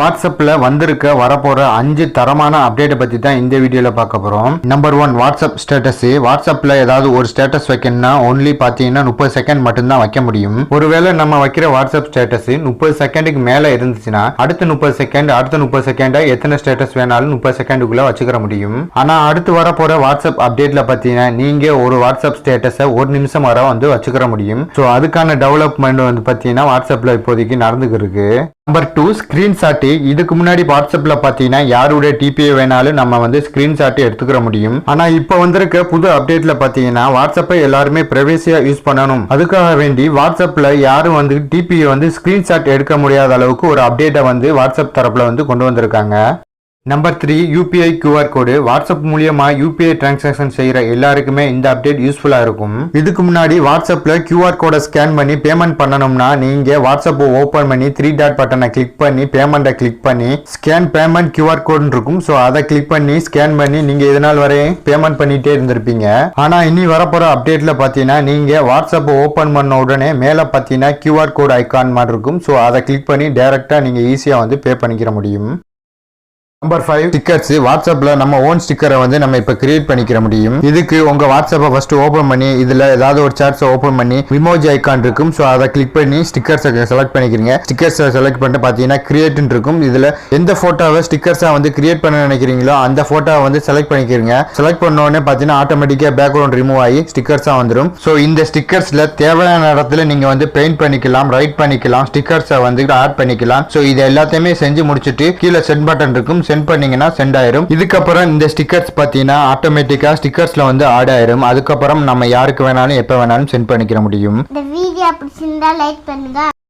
வாட்ஸ்அப்பில் வந்திருக்க வரப்போகிற அஞ்சு தரமான அப்டேட்டை பற்றி தான் இந்த வீடியோவில் பார்க்க போகிறோம் நம்பர் ஒன் வாட்ஸ்அப் ஸ்டேட்டஸு வாட்ஸ்அப்பில் ஏதாவது ஒரு ஸ்டேட்டஸ் வைக்கணும்னா ஒன்லி பார்த்தீங்கன்னா முப்பது செகண்ட் மட்டும்தான் வைக்க முடியும். ஒருவேளை நம்ம வைக்கிற வாட்ஸ்அப் ஸ்டேட்டஸ் முப்பது செகண்டுக்கு மேலே இருந்துச்சுன்னா அடுத்த முப்பது செகண்ட் அடுத்த முப்பது செகண்டாக எத்தனை ஸ்டேட்டஸ் வேணாலும் முப்பது செகண்டுக்குள்ளே வச்சுக்கிற முடியும். ஆனால் அடுத்து வரப்போகிற வாட்ஸ்அப் அப்டேட்டில் பார்த்தீங்கன்னா நீங்கள் ஒரு வாட்ஸ்அப் ஸ்டேட்டஸை ஒரு நிமிஷம் வர வந்து வச்சுக்கிற முடியும். ஸோ அதுக்கான டெவலப்மெண்ட் வந்து பார்த்தீங்கன்னா வாட்ஸ்அப்பில் இப்போதைக்கு நடந்துக்கிருக்கு. நம்பர் டூ ஸ்கிரீன்ஷாட்டு இதுக்கு முன்னாடி வாட்ஸ்அப்பில் பார்த்தீங்கன்னா யாருடைய டிபிஐ வேணாலும் நம்ம வந்து ஸ்கிரீன்ஷாட் எடுத்துக்கிற முடியும். ஆனால் இப்போ வந்திருக்க புது அப்டேட்டில் பார்த்தீங்கன்னா வாட்ஸ்அப்பை எல்லாருமே ப்ரைவேசியாக யூஸ் பண்ணணும். அதுக்காக வேண்டி வாட்ஸ்அப்பில் யாரும் வந்து டிபிஐ வந்து ஸ்கிரீன்ஷாட் எடுக்க முடியாத அளவுக்கு ஒரு அப்டேட்டை வந்து வாட்ஸ்அப் தரப்பில் வந்து கொண்டு வந்திருக்காங்க. Number three UPI QR code WhatsApp மூலியமா யூபிஐ டிரான்சாக்ஷன் செய்யற எல்லாருக்குமே இந்த அப்டேட் யூஸ்ஃபுல்லா இருக்கும். இதுக்கு முன்னாடி வாட்ஸ்அப்ல கியூஆர் கோடை ஸ்கேன் பண்ணி பேமெண்ட் பண்ணணும்னா நீங்க வாட்ஸ்அப் ஓபன் பண்ணி த்ரீ டாட் பட்டனை கிளிக் பண்ணி பேமெண்ட்டை கிளிக் பண்ணி ஸ்கேன் பேமெண்ட் கியூஆர் கோட் இருக்கும். ஸோ அதை கிளிக் பண்ணி ஸ்கேன் பண்ணி நீங்க இதனால் வரையும் பேமெண்ட் பண்ணிட்டே இருந்திருப்பீங்க. ஆனா இனி வரப்போற அப்டேட்ல பாத்தீங்கன்னா நீங்க வாட்ஸ்அப் ஓபன் பண்ண உடனே மேல பாத்தீங்கன்னா கியூஆர் கோட் ஐக்கான் மாதிரி இருக்கும். ஸோ அதை கிளிக் பண்ணி டைரக்டா நீங்க ஈஸியா வந்து பே பண்ணிக்கிற முடியும். நம்பர் ஃபைவ் ஸ்டிக்கர்ஸ் வாட்ஸ்அப்ல நம்ம ஓன் ஸ்டிக்கரை வந்து நம்ம இப்போ கிரியேட் பண்ணிக்கிற முடியும். இதுக்கு உங்க வாட்ஸ்அப்பை ஃபர்ஸ்ட் ஓபன் பண்ணி இதுல ஏதாவது ஒரு சார்ட்ஸ் ஓபன் பண்ணி விமோஜி ஐக்கான் இருக்கும். ஸோ அதை கிளிக் பண்ணி ஸ்டிக்கர்ஸை செலக்ட் பண்ணிக்கிறீங்க. ஸ்டிக்கர்ஸை செலக்ட் பண்ணிட்டு பார்த்தீங்கன்னா கிரியேட் இருக்கும். இதுல எந்த போட்டோவை ஸ்டிக்கர்ஸா வந்து கிரியேட் பண்ண நினைக்கிறீங்களோ அந்த போட்டோவை வந்து செலக்ட் பண்ணிக்கிறீங்க. செலக்ட் பண்ண உடனே பார்த்தீங்கன்னா ஆட்டோமேட்டிக்கா பேக்ரவுண்ட் ரிமூவ் ஆகி ஸ்டிக்கர்ஸா வந்துடும் ஸோ இந்த ஸ்டிக்கர்ஸ்ல தேவையான இடத்துல நீங்க வந்து பெயிண்ட் பண்ணிக்கலாம் ரைட் பண்ணிக்கலாம் ஸ்டிக்கர்ஸை வந்து ஆட் பண்ணிக்கலாம். ஸோ இது எல்லாத்தையுமே செஞ்சு முடிச்சுட்டு கீழே சென்ட் பட்டன் இருக்கும். சென்ட் பண்ணீங்கன்னா சென்ட் ஆயிரும். இதுக்கப்புறம் இந்த ஸ்டிக்கர்ஸ் பார்த்தீங்கன்னா ஆட்டோமேட்டிக்கா ஸ்டிக்கர்ஸ்ல வந்து ஆட் ஆயிரும். அதுக்கப்புறம் நம்ம யாருக்கு வேணாலும் எப்போ வேணாலும் சென்ட் பண்ணிக்கிற முடியும். இந்த வீடியோ பிடிச்சிருந்தா லைக் பண்ணுங்க.